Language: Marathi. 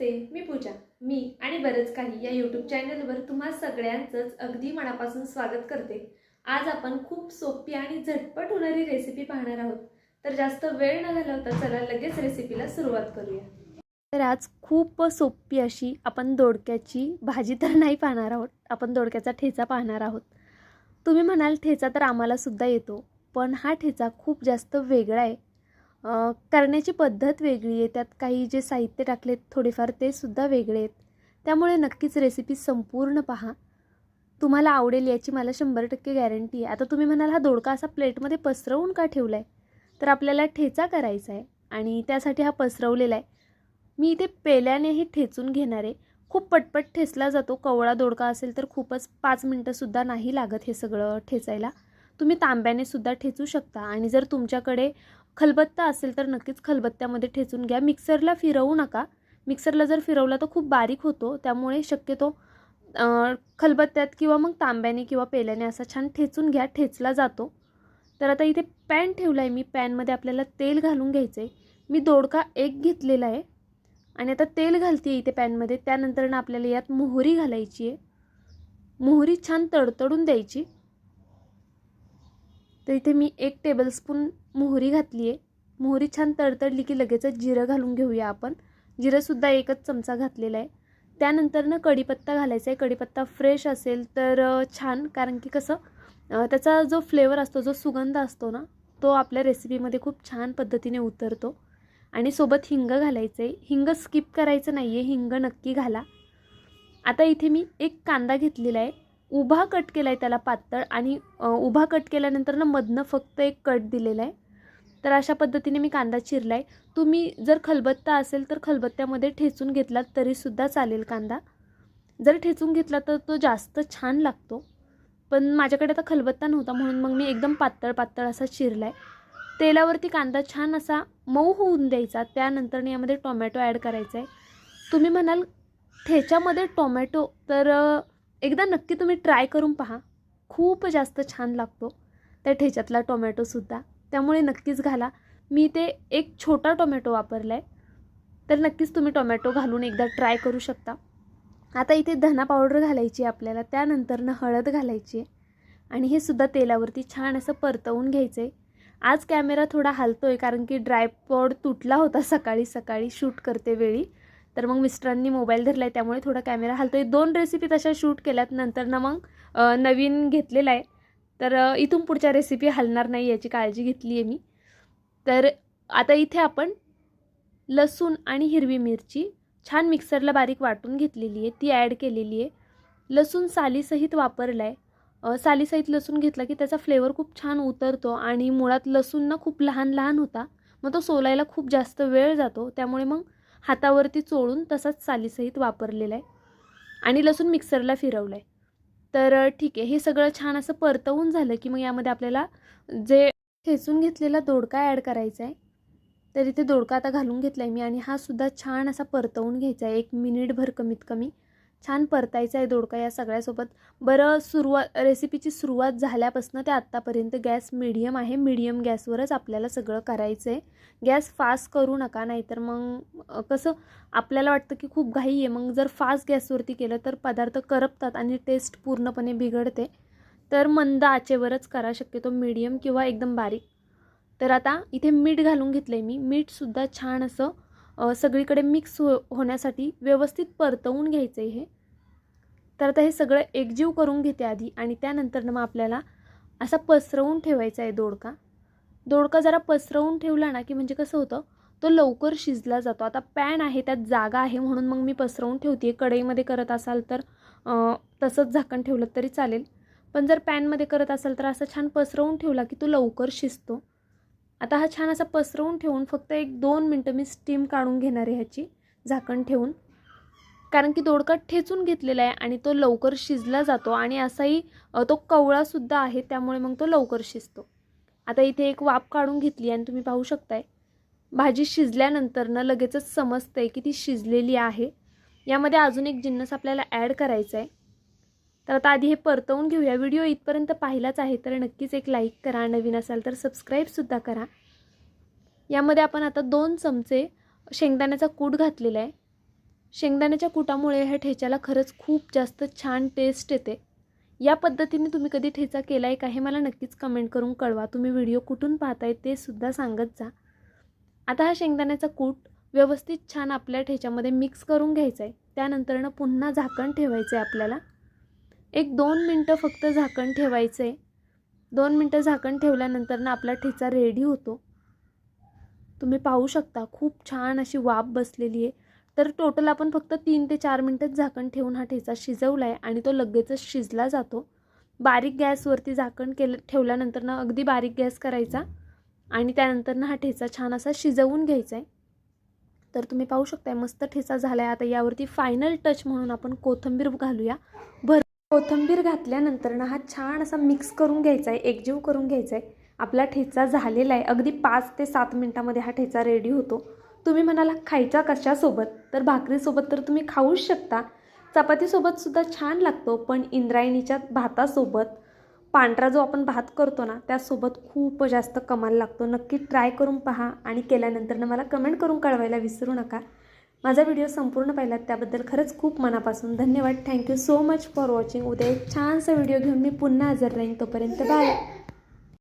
नमस्ते मी पूजा. मी आणि बरंच काही या यूट्यूब चॅनलवर तुम्हा सगळ्यांचंच अगदी मनापासून स्वागत करते. आज आपण खूप सोपी आणि झटपट होणारी रेसिपी पाहणार आहोत. तर जास्त वेळ न घालवता चला लगेच रेसिपीला सुरुवात करूया. तर आज खूप सोपी अशी आपण दोडक्याची भाजी तर नाही पाहणार आहोत आपण दोडक्याचा ठेचा पाहणार आहोत. तुम्ही म्हणाल ठेचा तर आम्हालासुद्धा येतो पण हा ठेचा खूप जास्त वेगळा आहे. करण्याची पद्धत वेगळी आहे. त्यात काही जे साहित्य टाकलेत थोडेफार ते सुद्धा वेगळे आहेत. त्यामुळे नक्कीच रेसिपी संपूर्ण पहा. तुम्हाला आवडेल याची मला शंभर टक्के गॅरंटी आहे. आता तुम्ही म्हणाल हा दोडका असा प्लेटमध्ये पसरवून का ठेवला आहे तर आपल्याला ठेचा करायचा आहे आणि त्यासाठी हा पसरवलेला आहे. मी इथे पेल्यानेही ठेचून घेणार आहे. खूप पटपट ठेचला जातो. कवळा दोडका असेल तर खूपच पाच मिनटंसुद्धा नाही लागत हे सगळं ठेचायला. तुम्ही तांब्याने सुद्धा ठेचू शकता आणि जर तुमच्याकडे खलबत्ता असेल तर नक्कीच खलबत्त्यामध्ये ठेचून घ्या. मिक्सरला फिरवू नका. मिक्सरला जर फिरवला तर खूप बारीक होतो. त्यामुळे शक्यतो खलबत्त्यात किंवा मग तांब्याने किंवा पेल्याने असा छान ठेचून घ्या. ठेचला जातो. तर आता इथे पॅन ठेवला आहे मी. पॅनमध्ये आपल्याला तेल घालून घ्यायचं आहे मी दोडका एक घेतलेला आहे. आणि आता तेल घालते इथे पॅनमध्ये. त्यानंतरनं आपल्याला यात मोहरी घालायची आहे. मोहरी छान तडतडून द्यायची. तर इथे मी एक टेबलस्पून मोहरी घातली आहे मोहरी छान तडतडली की लगेचच जिरं घालून घेऊया आपण. जिरंसुद्धा एकच चमचा घातलेला आहे त्यानंतर ना कढीपत्ता घालायचा आहे कढीपत्ता फ्रेश असेल तर छान. कारण की कसं त्याचा जो फ्लेवर असतो जो सुगंध असतो ना तो आपल्या रेसिपीमध्ये खूप छान पद्धतीने उतरतो. आणि सोबत हिंग घालायचं आहे हिंग स्किप करायचं नाही आहे हिंग नक्की घाला. आता इथे मी एक कांदा घेतलेला आहे उभा कट केला आहे त्याला पातळ आणि उभा कट केल्यानंतर ना मधनं फक्त एक कट दिलेला आहे तर अशा पद्धतीने मी कांदा चिरला आहे तुम्ही जर खलबत्ता असेल तर खलबत्त्यामध्ये ठेचून घेतलात तरीसुद्धा चालेल कांदा. जर ठेचून घेतला तर तो जास्त छान लागतो. पण माझ्याकडे आता खलबत्ता नव्हता म्हणून मग मी एकदम पातळ पातळ असा चिरला आहे तेलावरती कांदा छान असा मऊ होऊन द्यायचा. त्यानंतर यामध्ये टोमॅटो ॲड करायचा आहे तुम्ही म्हणाल ठेच्यामध्ये टोमॅटो तर एकदा नक्की तुम्ही ट्राय करून पहा. खूप जास्त छान लागतो. त्या ठेच्यातला टोमॅटोसुद्धा त्यामुळे नक्कीच घाला. मी ते एक छोटा टोमॅटो वापरला आहे तर नक्कीच तुम्ही टोमॅटो घालून एकदा ट्राय करू शकता. आता इथे धना पावडर घालायची आहे आपल्याला. त्यानंतरनं हळद घालायची आहे. आणि हे सुद्धा तेलावरती छान असं परतवून घ्यायचं आहे आज कॅमेरा थोडा हलतो आहे कारण की ड्रायपॉड तुटला होता सकाळी सकाळी शूट करते वेळी. तर मग मिस्टरांनी मोबाईल धरला आहे त्यामुळे थोडा कॅमेरा हलतो आहे दोन रेसिपी तशा शूट केल्यात नंतर ना मग नवीन घेतलेला आहे. तर इथून पुढच्या रेसिपी हलणार नाही याची काळजी घेतली आहे मी. तर आता इथे आपण लसूण आणि हिरवी मिरची छान मिक्सरला बारीक वाटून घेतलेली आहे. ती ॲड केलेली आहे. लसूण सालीसहित वापरला आहे सालीसहित लसूण घेतला की त्याचा फ्लेवर खूप छान उतरतो आणि मुळात लसूण ना खूप लहान लहान होता. मग तो सोलायला खूप जास्त वेळ जातो. त्यामुळे मग हातावरती चोळून तसाच सालीसहित वापरलेला आहे. आणि लसूण मिक्सरला फिरवलं आहे. तर ठीक आहे. हे सगळं छान असं परतवून झालं की मग यामध्ये आपल्याला जे ठेचून घेतलेला दोडका ॲड करायचा आहे तर इथे दोडका आता घालून घेतला आहे मी आणि हा सुद्धा छान असा परतवून घ्यायचा आहे. एक मिनिटभर कमीत कमी छान परतायचा आहे दोडका या सगळ्यासोबत. बरं सुरुवात रेसिपीची सुरुवात झाल्यापासून ते आत्तापर्यंत गॅस मिडियम आहे. मिडियम गॅसवरच आपल्याला सगळं करायचं आहे गॅस फास्ट करू नका नाहीतर मग कसं आपल्याला वाटतं की खूप घाई आहे. मग जर फास्ट गॅसवरती केलं तर पदार्थ करपतात आणि टेस्ट पूर्णपणे बिघडते. तर मंद आचेवरच करा शक्यतो मीडियम किंवा एकदम बारीक. तर आता इथे मीठ घालून घेतलं आहे मी मीठसुद्धा छान असं सगळीकडे मिक्स हो होण्यासाठी व्यवस्थित परतवून घ्यायचं आहे हे. तर आता हे सगळं एकजीव करून घेते आधी आणि त्यानंतर मग आपल्याला असा पसरवून ठेवायचा आहे दोडका. दोडका जरा पसरवून ठेवला ना की म्हणजे कसं होतं तो लवकर शिजला जातो. आता पॅन आहे त्यात जागा आहे म्हणून मग मी पसरवून ठेवते आहे कढईमध्ये करत असाल तर तसंच झाकण ठेवलं तरी चालेल. पण जर पॅनमध्ये करत असाल तर असं छान पसरवून ठेवला की तो लवकर शिजतो. आता हा छान असा पसरवून ठेवून फक्त एक दोन मिनटं मी स्टीम काढून घेणार आहे ह्याची झाकण ठेवून. कारण की दोडका ठेचून घेतलेला आहे आणि तो लवकर शिजला जातो आणि असाही तो कवळासुद्धा आहे त्यामुळे मग तो लवकर शिजतो. आता इथे एक वाफ काढून घेतली आणि तुम्ही पाहू शकताय. भाजी शिजल्यानंतर ना लगेचच समजतंय की ती शिजलेली आहे. यामध्ये अजून एक जिन्नस आपल्याला ॲड करायचा आहे तर आता आधी हे परतवून घेऊया. व्हिडिओ इथपर्यंत पाहिलाच आहे तर नक्कीच एक लाईक करा नवीन असाल तर सबस्क्राईबसुद्धा करा. यामध्ये आपण आता दोन चमचे शेंगदाण्याचा कूट घातलेला आहे. शेंगदाण्याच्या कुटामुळे ह्या ठेच्याला खरंच खूप जास्त छान टेस्ट येते. या पद्धतीने तुम्ही कधी ठेचा केला आहे का हे मला नक्कीच कमेंट करून कळवा. तुम्ही व्हिडिओ कुठून पाहताय ते सुद्धा सांगत जा. आता हा शेंगदाण्याचा कूट व्यवस्थित छान आपल्या ठेच्यामध्ये मिक्स करून घ्यायचा आहे त्यानंतरनं पुन्हा झाकण ठेवायचं आहे आपल्याला. एक दोन मिनटं फक्त झाकण ठेवायचं आहे दोन मिनटं झाकण ठेवल्यानंतर ना आपला ठेचा रेडी होतो. तुम्ही पाहू शकता खूप छान अशी वाफ बसलेली आहे तर टोटल आपण फक्त तीन ते चार मिनटंच झाकण ठेवून हा ठेचा शिजवला आहे आणि तो लगेचच शिजला जातो. बारीक गॅसवरती झाकण केलं ठेवल्यानंतर ना अगदी बारीक गॅस करायचा आणि त्यानंतर ना हा ठेचा छान असा शिजवून घ्यायचा आहे तर तुम्ही पाहू शकताय मस्त ठेचा झाला आहे आता यावरती फायनल टच म्हणून आपण कोथिंबीर घालूया. भर कोथिंबीर घातल्यानंतर ना हा छान असा मिक्स करून घ्यायचा आहे एकजीव करून घ्यायचा आहे आपला ठेचा झालेला आहे. अगदी पाच ते सात मिनटामध्ये हा ठेचा रेडी होतो. तुम्ही म्हणाला खायचा कशासोबत? तर भाकरीसोबत तर तुम्ही खाऊच शकता. चपातीसोबत सुद्धा छान लागतो पण इंद्रायणीच्या भातासोबत पांढरा जो आपण भात करतो ना त्यासोबत खूप जास्त कमाल लागतो. नक्की ट्राय करून पहा आणि केल्यानंतर ना मला कमेंट करून कळवायला विसरू नका. माझा व्हिडिओ संपूर्ण पाहिलात त्याबद्दल खरंच खूप मनापासून धन्यवाद. Thank you so much for watching उद्या एक छानसा व्हिडिओ घेऊन मी पुन्हा हजर राहीन. तोपर्यंत बाय